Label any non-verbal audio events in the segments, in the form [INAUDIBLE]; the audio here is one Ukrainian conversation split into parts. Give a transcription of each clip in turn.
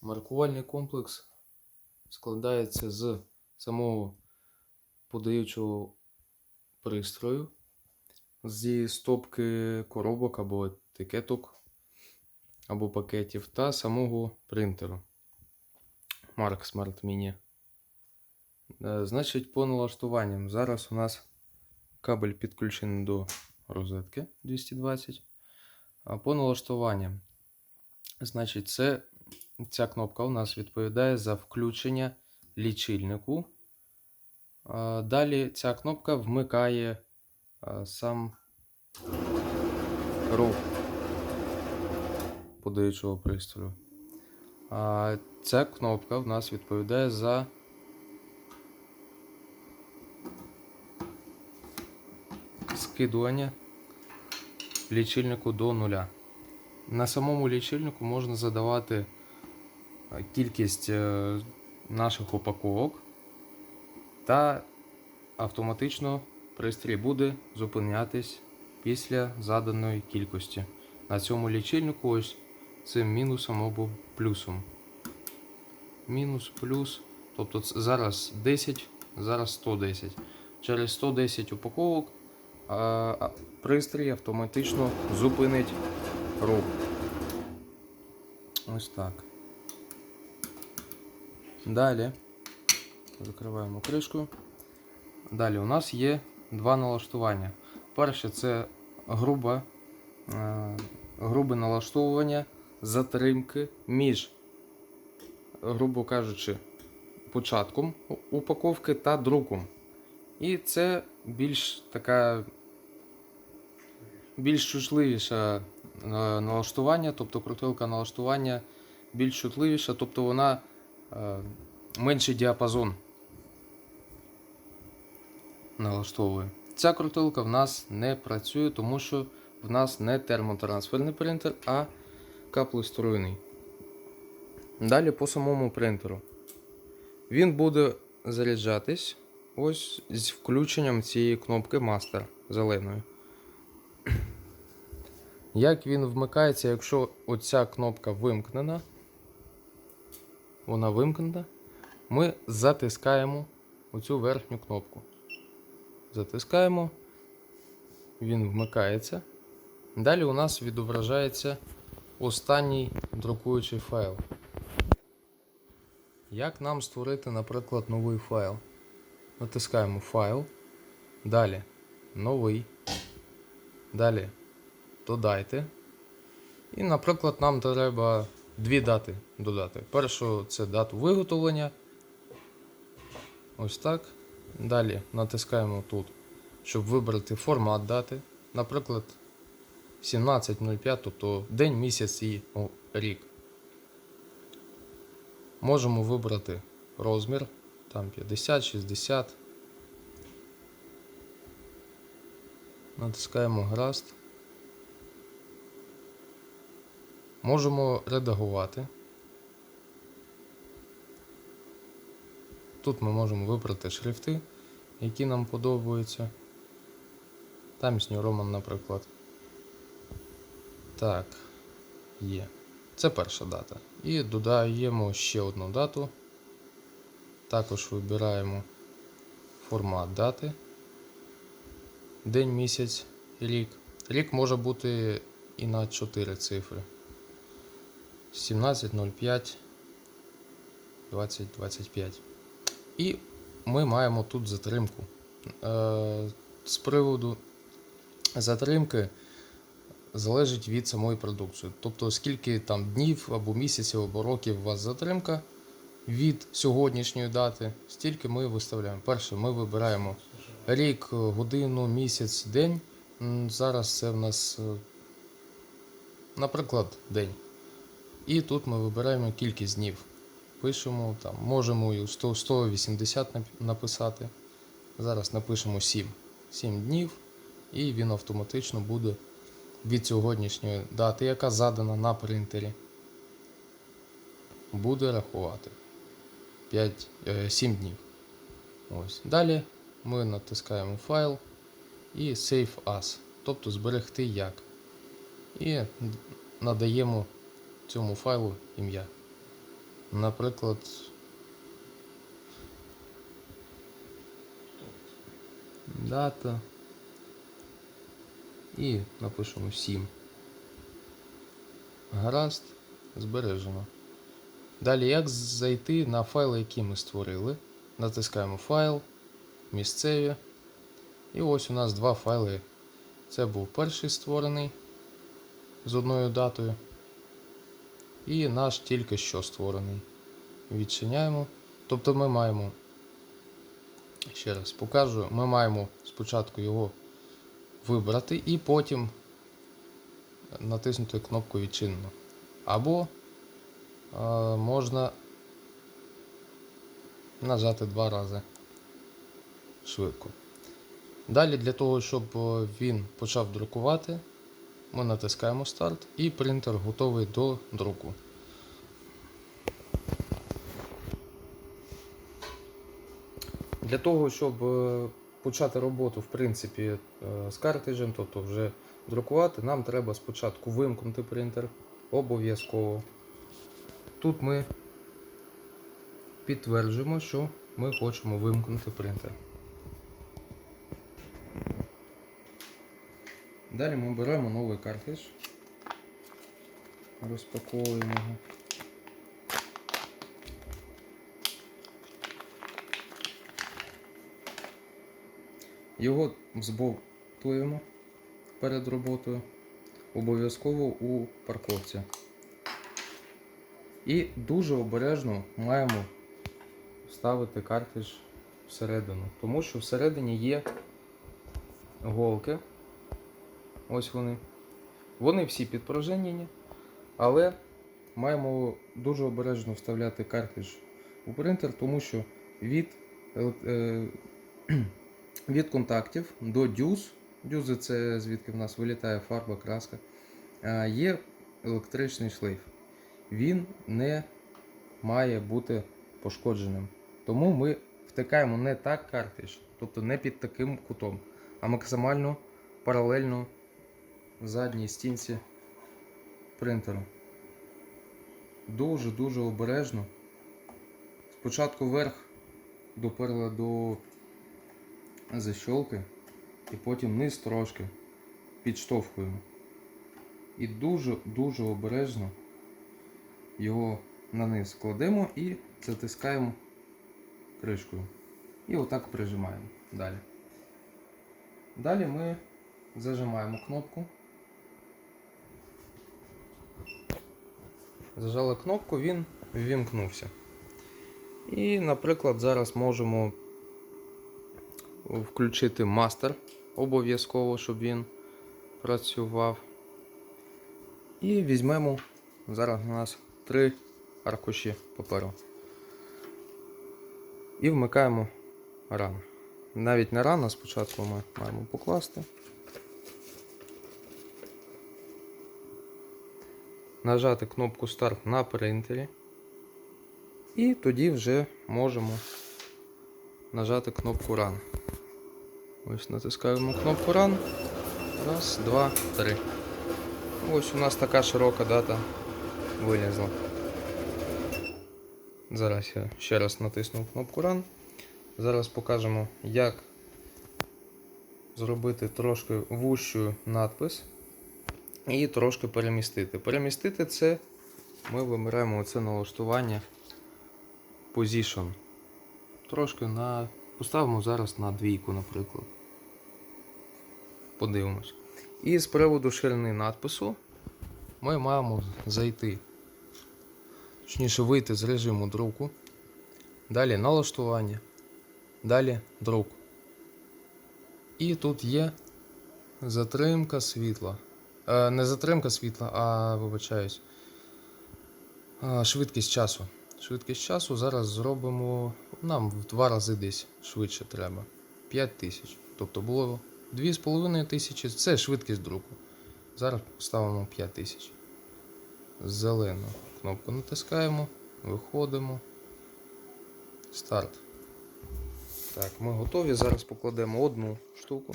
Маркувальний комплекс складається з самого подаючого пристрою, зі стопки коробок або етикеток, або пакетів та самого принтеру Mark Smart Mini. Е, Значить, по налаштуванням. Зараз у нас кабель підключений до розетки 220. А по налаштуванням. Значить, це ця кнопка у нас відповідає за включення лічильнику. Далі ця кнопка вмикає сам рух подаючого пристрою. Ця кнопка в нас відповідає за скидування лічильнику до нуля. На самому лічильнику можна задавати кількість е, наших упаковок та автоматично пристрій буде зупинятись після заданої кількості. На цьому лічильнику ось цим мінусом або плюсом. Мінус, плюс. Тобто зараз 10, зараз 110. Через 110 упаковок а, пристрій автоматично зупинить рух. Ось так. Далі закриваємо кришку. Далі у нас є два налаштування. Перше це грубе, грубе налаштовування затримки між, грубо кажучи, початком упаковки та друком. І це більш така більш чутливіше налаштування, тобто крутилка налаштування більш чутливіша, тобто вона менший діапазон налаштовує. Ця крутилка в нас не працює, тому що в нас не термотрансферний принтер, а каплеструйний. Далі по самому принтеру. Він буде заряджатись ось з включенням цієї кнопки Master зеленої. Як він вмикається, якщо оця кнопка вимкнена, вона вимкнена, ми затискаємо оцю верхню кнопку. Затискаємо, він вмикається. Далі у нас відображається останній друкуючий файл. Як нам створити, наприклад, новий файл? Натискаємо файл. Далі новий. Далі додайте. І, наприклад, нам треба дві дати додати. Першу це дату виготовлення. Ось так. Далі натискаємо тут, щоб вибрати формат дати. Наприклад, 17.05, тобто день, місяць і рік. Можемо вибрати розмір, там 50, 60. Натискаємо Гаразд. Можемо редагувати. Тут ми можемо вибрати шрифти, які нам подобаються. Times New Roman, наприклад. Так, є. Це перша дата. І додаємо ще одну дату. Також вибираємо формат дати. День, місяць, рік. Рік може бути і на 4 цифри. 17.05 2025. І ми маємо тут затримку. Е, З приводу затримки залежить від самої продукції. Тобто, скільки там днів або місяців або років у вас затримка від сьогоднішньої дати, стільки ми виставляємо. Перше, ми вибираємо рік, годину, місяць, день. Зараз це в нас, е, наприклад, день. І тут ми вибираємо кількість днів. Пишемо там, можемо і 100, 180 написати. Зараз напишемо 7. 7 днів, і він автоматично буде від сьогоднішньої дати, яка задана на принтері. Буде рахувати 5, 7 днів. Ось. Далі ми натискаємо файл і Save As, тобто зберегти як. І надаємо цьому файлу ім'я. наприклад, дата. І напишемо 7. Гаразд, збережено. Далі, як зайти на файли, які ми створили? Натискаємо файл, місцеві. І ось у нас два файли. Це був перший створений з одною датою. І наш тільки що створений. Відчиняємо. Тобто ми маємо, ще раз покажу, ми маємо спочатку його вибрати і потім натиснути кнопку відчинено. Або е, можна нажати два рази швидко. Далі для того, щоб е, він почав друкувати, ми натискаємо старт і принтер готовий до друку. Для того, щоб е, почати роботу в принципі, е, з картриджем, тобто вже друкувати, нам треба спочатку вимкнути принтер обов'язково. Тут ми підтверджуємо, що ми хочемо вимкнути принтер. Далі ми беремо новий картридж, розпаковуємо його. Його взбовтуємо перед роботою, обов'язково у парковці. І дуже обережно маємо ставити картридж всередину, тому що всередині є голки. Ось вони. Вони всі підпружинені, але маємо дуже обережно вставляти картридж у принтер, тому що від, е, е, [CLEARS THROAT] від контактів до дюз, дюзи це звідки в нас вилітає фарба, краска, е, є електричний шлейф. Він не має бути пошкодженим. Тому ми втикаємо не так картридж, тобто не під таким кутом, а максимально паралельно задній стінці принтеру. Дуже-дуже обережно. Спочатку вверх доперли до защолки і потім низ трошки підштовхуємо. І дуже-дуже обережно його на низ кладемо і затискаємо кришкою. І отак прижимаємо далі. Далі ми зажимаємо кнопку. Зажали кнопку, він ввімкнувся. І, наприклад, зараз можемо включити мастер обов'язково, щоб він працював. І візьмемо, зараз у нас три аркуші паперу. І вмикаємо ран. Навіть не рано, спочатку ми маємо покласти. Нажати кнопку старт на принтері. І тоді вже можемо нажати кнопку Run. Ось натискаємо кнопку Run. Раз, два, три. Ось у нас така широка дата вилізла. Зараз я ще раз натисну кнопку Run. Зараз покажемо, як зробити трошки вущу надпис і трошки перемістити. Перемістити це ми вибираємо оце налаштування Position. Трошки на. Поставимо зараз на двійку, наприклад. Подивимось. І з приводу ширини надпису ми маємо зайти, точніше вийти з режиму друку. Далі налаштування. Далі друк. І тут є затримка світла. Е, не затримка світла, а вибачаюсь. Е, швидкість часу. Швидкість часу зараз зробимо. Нам в два рази десь швидше треба. 5 тисяч. Тобто було 2,5 тисячі. Це швидкість друку. Зараз поставимо 5 тисяч. Зелену кнопку натискаємо, виходимо. Старт. Так, ми готові. Зараз покладемо одну штуку.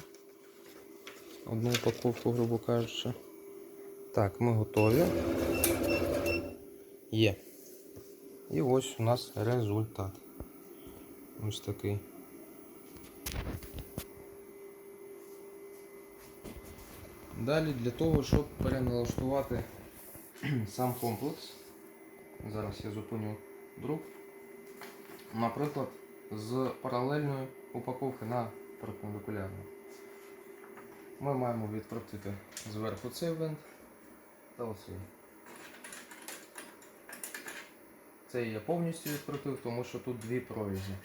Одну упаковку, грубо кажучи. Так, ми готові. Є. І ось у нас результат. Ось такий. Далі для того, щоб переналаштувати [CLEARS THROAT] сам комплекс. Зараз я зупиню друк. Наприклад, з паралельної упаковки на перпендикулярну. Ми маємо відкрутити зверху цей винт та оцей. Цей я повністю відкрутив, тому що тут дві прорізі.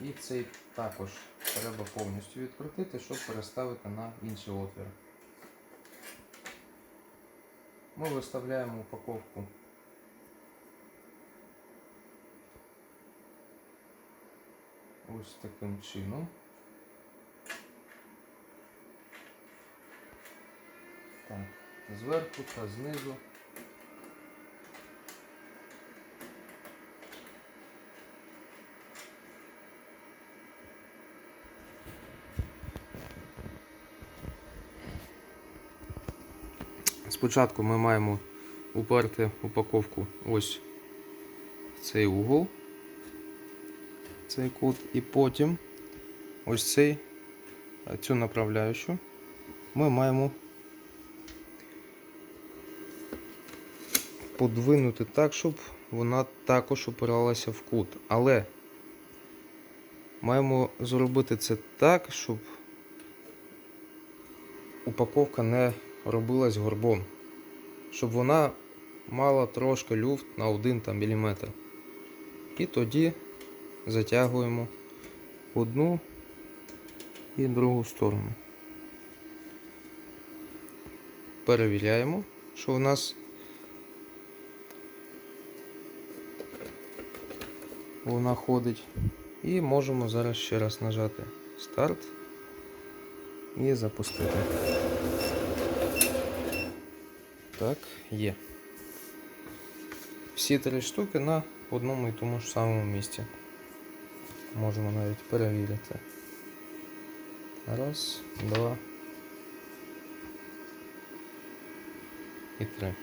І цей також треба повністю відкрутити, щоб переставити на інший отвір. Ми виставляємо упаковку ось таким чином. Так, зверху та знизу. Спочатку ми маємо уперти упаковку ось в цей угол, цей кут, і потім ось цей, цю направляючу ми маємо подвинути так, щоб вона також опиралася в кут. Але маємо зробити це так, щоб упаковка не робилась горбом, щоб вона мала трошки люфт на 1 там, міліметр. І тоді затягуємо одну і другу сторону. Перевіряємо, що у нас вона ходить. І можемо зараз ще раз нажати старт і запустити. Так, є. Всі три штуки на одному і тому ж самому місці. Можемо навіть перевірити. Раз, два і три.